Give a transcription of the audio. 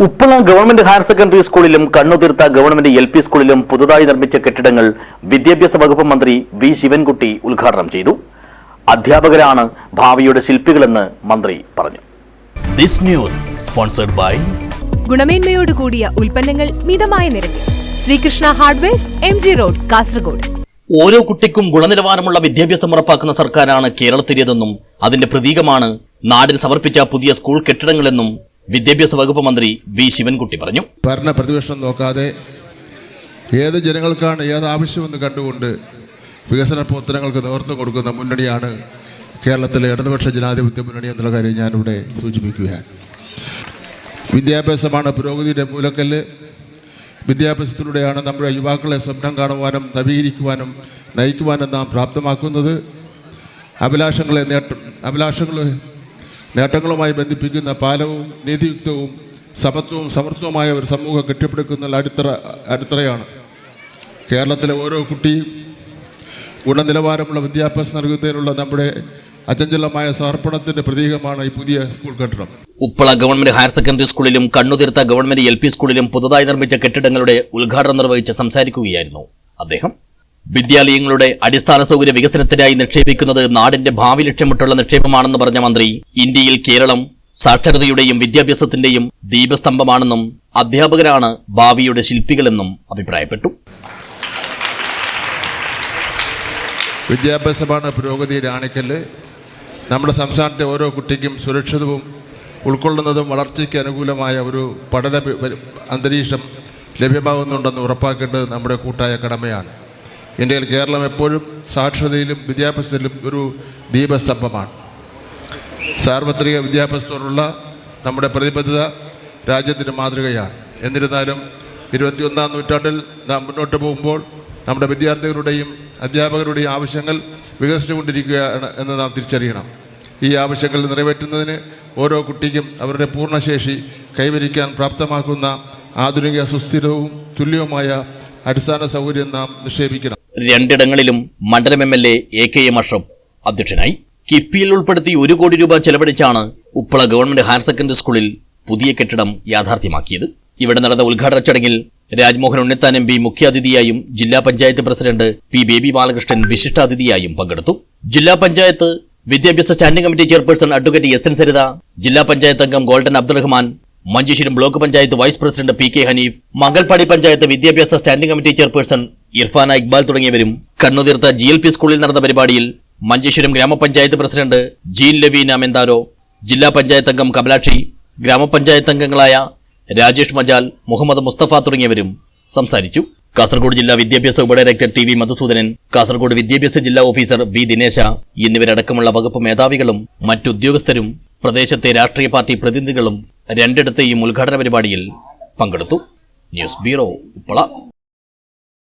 Uppala government higher secondary സ്കൂളിലും കണ്ണുതീർത്ത government L P സ്കൂളിലും പുതുതായി നിർമ്മിച്ച കെട്ടിടങ്ങൾ വിദ്യാഭ്യാസ വകുപ്പ് മന്ത്രി വി ശിവൻകുട്ടി ഉദ്ഘാടനം ചെയ്തു. അധ്യാപകരാണ് ഭാവിയുടെ ശില്പികളെന്ന് മന്ത്രി പറഞ്ഞു. ദിസ് ന്യൂസ് സ്പോൺസർഡ് ബൈ ഗുണമേന്മയോട് കൂടിയ ഉൽപ്പന്നങ്ങൾ മിതമായ നിരക്കിൽ. Sreekrishna hardwares M G road Kasaragod. ഓരോ കുട്ടിക്കും ഗുണനിലവാരമുള്ള വിദ്യാഭ്യാസം ഉറപ്പാക്കുന്ന സർക്കാരാണ് കേരളത്തിലേതെന്നും അതിന്റെ പ്രതീകമാണ് നാടിന് സമർപ്പിച്ച പുതിയ സ്കൂൾ കെട്ടിടങ്ങളെന്നും വിദ്യാഭ്യാസ വകുപ്പ് മന്ത്രി വി ശിവൻകുട്ടി പറഞ്ഞു. ഭരണ പ്രതിപക്ഷം നോക്കാതെ ഏത് ജനങ്ങൾക്കാണ് ഏത് ആവശ്യമെന്ന് കണ്ടുകൊണ്ട് വികസന പ്രവർത്തനങ്ങൾക്ക് നേതൃത്വം കൊടുക്കുന്ന മുന്നണിയാണ് കേരളത്തിലെ ഇടതുപക്ഷ ജനാധിപത്യ മുന്നണി എന്നുള്ള കാര്യം ഞാനിവിടെ സൂചിപ്പിക്കുകയാണ്. വിദ്യാഭ്യാസമാണ് പുരോഗതിയുടെ മൂലക്കല്ല്. വിദ്യാഭ്യാസത്തിലൂടെയാണ് നമ്മുടെ യുവാക്കളെ സ്വപ്നം കാണുവാനും നവീകരിക്കുവാനും നയിക്കുവാനും നാം പ്രാപ്തമാക്കുന്നത്. അഭിലാഷങ്ങളെ നേട്ടം അഭിലാഷങ്ങൾ നേട്ടങ്ങളുമായി ബന്ധിപ്പിക്കുന്ന പാലവും നീതിയുക്തവും സമത്വവും സമർത്ഥവുമായ ഒരു സമൂഹം കെട്ടിപ്പടുക്കുന്ന അടിത്തറ അടിത്തറയാണ് കേരളത്തിലെ ഓരോ കുട്ടിയും ഗുണനിലവാരമുള്ള വിദ്യാഭ്യാസം നൽകുന്നതിനുള്ള നമ്മുടെ അചഞ്ചലമായ സമർപ്പണത്തിന്റെ പ്രതീകമാണ് ഈ പുതിയ സ്കൂൾ കെട്ടിടം. ഉപ്പള ഗവൺമെന്റ് ഹയർ സെക്കൻഡറി സ്കൂളിലും കണ്ണുതിർത്ത ഗവൺമെന്റ് എൽ സ്കൂളിലും പുതുതായി നിർമ്മിച്ച കെട്ടിടങ്ങളുടെ ഉദ്ഘാടനം നിർവഹിച്ച് സംസാരിക്കുകയായിരുന്നു അദ്ദേഹം. വിദ്യാലയങ്ങളുടെ അടിസ്ഥാന സൗകര്യ വികസനത്തിനായി നിക്ഷേപിക്കുന്നത് നാടിന്റെ ഭാവി ലക്ഷ്യമിട്ടുള്ള നിക്ഷേപമാണെന്ന് പറഞ്ഞ മന്ത്രി ഇന്ത്യയിൽ കേരളം സാക്ഷരതയുടെയും വിദ്യാഭ്യാസത്തിന്റെയും ദീപസ്തംഭമാണെന്നും അധ്യാപകരാണ് ഭാവിയുടെ ശില്പികളെന്നും അഭിപ്രായപ്പെട്ടു. വിദ്യാഭ്യാസമാണ് പുരോഗതി ആണിക്കല്ല് നമ്മുടെ സംസ്ഥാനത്തെ ഓരോ കുട്ടിക്കും സുരക്ഷിതവും ഉൾക്കൊള്ളുന്നതും വളർച്ചയ്ക്ക് അനുകൂലമായ ഒരു പഠന അന്തരീക്ഷം ലഭ്യമാകുന്നുണ്ടെന്ന് ഉറപ്പാക്കേണ്ടത് നമ്മുടെ കൂട്ടായ കടമയാണ്. ഇന്ത്യയിൽ കേരളം എപ്പോഴും സാക്ഷരതയിലും വിദ്യാഭ്യാസത്തിലും ഒരു ദീപസ്തംഭമാണ്. സാർവത്രിക വിദ്യാഭ്യാസത്തോടുള്ള നമ്മുടെ പ്രതിബദ്ധത രാജ്യത്തിന് മാതൃകയാണ്. എന്നിരുന്നാലും ഇരുപത്തിയൊന്നാം നൂറ്റാണ്ടിൽ നാം മുന്നോട്ട് പോകുമ്പോൾ നമ്മുടെ വിദ്യാർത്ഥികളുടെയും അധ്യാപകരുടെയും ആവശ്യങ്ങൾ വികസിച്ചുകൊണ്ടിരിക്കുകയാണ് എന്ന് നാം തിരിച്ചറിയണം. ഈ ആവശ്യങ്ങൾ നിറവേറ്റുന്നതിന് ഓരോ കുട്ടിക്കും അവരുടെ പൂർണശേഷി കൈവരിക്കാൻ പ്രാപ്തമാക്കുന്ന ആധുനിക സുസ്ഥിരവും തുല്യവുമായ അടിസ്ഥാന സൗകര്യം നാം നിക്ഷേപിക്കണം. രണ്ടിടങ്ങളിലും മണ്ഡലം M L A A K M Ashraf അധ്യക്ഷനായി. കിഫ്ബിയിൽ ഉൾപ്പെടുത്തി ഒരു കോടി രൂപ ചെലവഴിച്ചാണ് ഉപ്പള ഗവൺമെന്റ് ഹയർ സെക്കൻഡറി സ്കൂളിൽ പുതിയ കെട്ടിടം യാഥാർത്ഥ്യമാക്കിയത്. ഇവിടെ നടന്ന ഉദ്ഘാടന ചടങ്ങിൽ രാജ്മോഹൻ ഉണ്ണിത്താൻ എം പി മുഖ്യാതിഥിയായും ജില്ലാ പഞ്ചായത്ത് പ്രസിഡന്റ് പി ബേബി ബാലകൃഷ്ണൻ വിശിഷ്ടാതിഥിയായും പങ്കെടുത്തു. ജില്ലാ പഞ്ചായത്ത് വിദ്യാഭ്യാസ standing committee chairperson advocate S N Saritha ജില്ലാ പഞ്ചായത്ത് അംഗം golden Abdurahman Manjeshwaram block panchayat vice president P K Haneef Mangalpady panchayat വിദ്യാഭ്യാസ standing committee chairperson Irfana Iqbal തുടങ്ങിയവരും കണ്ണുതീർത്ത ജി എൽ പി സ്കൂളിൽ നടന്ന പരിപാടിയിൽ മഞ്ചേശ്വരം ഗ്രാമപഞ്ചായത്ത് പ്രസിഡന്റ് ജീൻ ലവീന മെന്താരോ ജില്ലാ പഞ്ചായത്ത് അംഗം കമലാക്ഷി ഗ്രാമപഞ്ചായത്ത് അംഗങ്ങളായ രാജേഷ് മജാൽ മുഹമ്മദ് മുസ്തഫ തുടങ്ങിയവരും സംസാരിച്ചു. കാസർഗോഡ് ജില്ലാ വിദ്യാഭ്യാസ ഉപഡയറക്ടർ ടി വി മധുസൂദനൻ കാസർഗോഡ് വിദ്യാഭ്യാസ ജില്ലാ ഓഫീസർ വി ദിനേശ എന്നിവരടക്കമുള്ള വകുപ്പ് മേധാവികളും മറ്റുദ്യോഗസ്ഥരും പ്രദേശത്തെ രാഷ്ട്രീയ പാർട്ടി പ്രതിനിധികളും രണ്ടിടത്തെയും ഉദ്ഘാടന പരിപാടിയിൽ പങ്കെടുത്തു. News bureau Uppala.